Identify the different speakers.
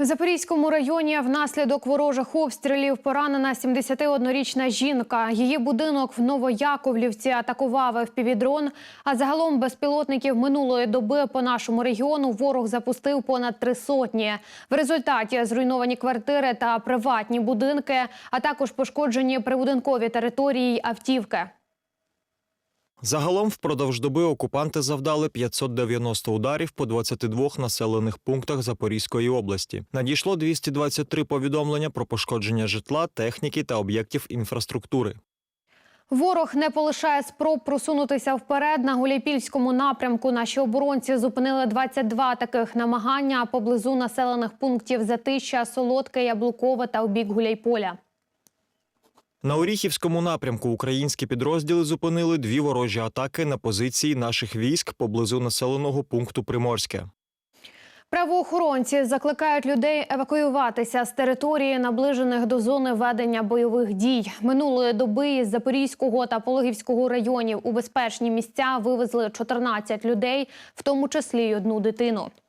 Speaker 1: В Запорізькому районі внаслідок ворожих обстрілів поранена 71-річна жінка. Її будинок в Новояковлівці атакував впівдрон. А загалом безпілотників минулої доби по нашому регіону ворог запустив понад три сотні. В результаті зруйновані квартири та приватні будинки, а також пошкоджені прибудинкові території й автівки.
Speaker 2: Загалом впродовж доби окупанти завдали 590 ударів по 22 населених пунктах Запорізької області. Надійшло 223 повідомлення про пошкодження житла, техніки та об'єктів інфраструктури.
Speaker 1: Ворог не полишає спроб просунутися вперед. На Гуляйпільському напрямку наші оборонці зупинили 22 таких намагання поблизу населених пунктів Затища, Солодке, Яблукове та у бік Гуляйполя.
Speaker 2: На Оріхівському напрямку українські підрозділи зупинили дві ворожі атаки на позиції наших військ поблизу населеного пункту Приморське.
Speaker 1: Правоохоронці закликають людей евакуюватися з території, наближених до зони ведення бойових дій. Минулої доби із Запорізького та Пологівського районів у безпечні місця вивезли 14 людей, в тому числі й одну дитину.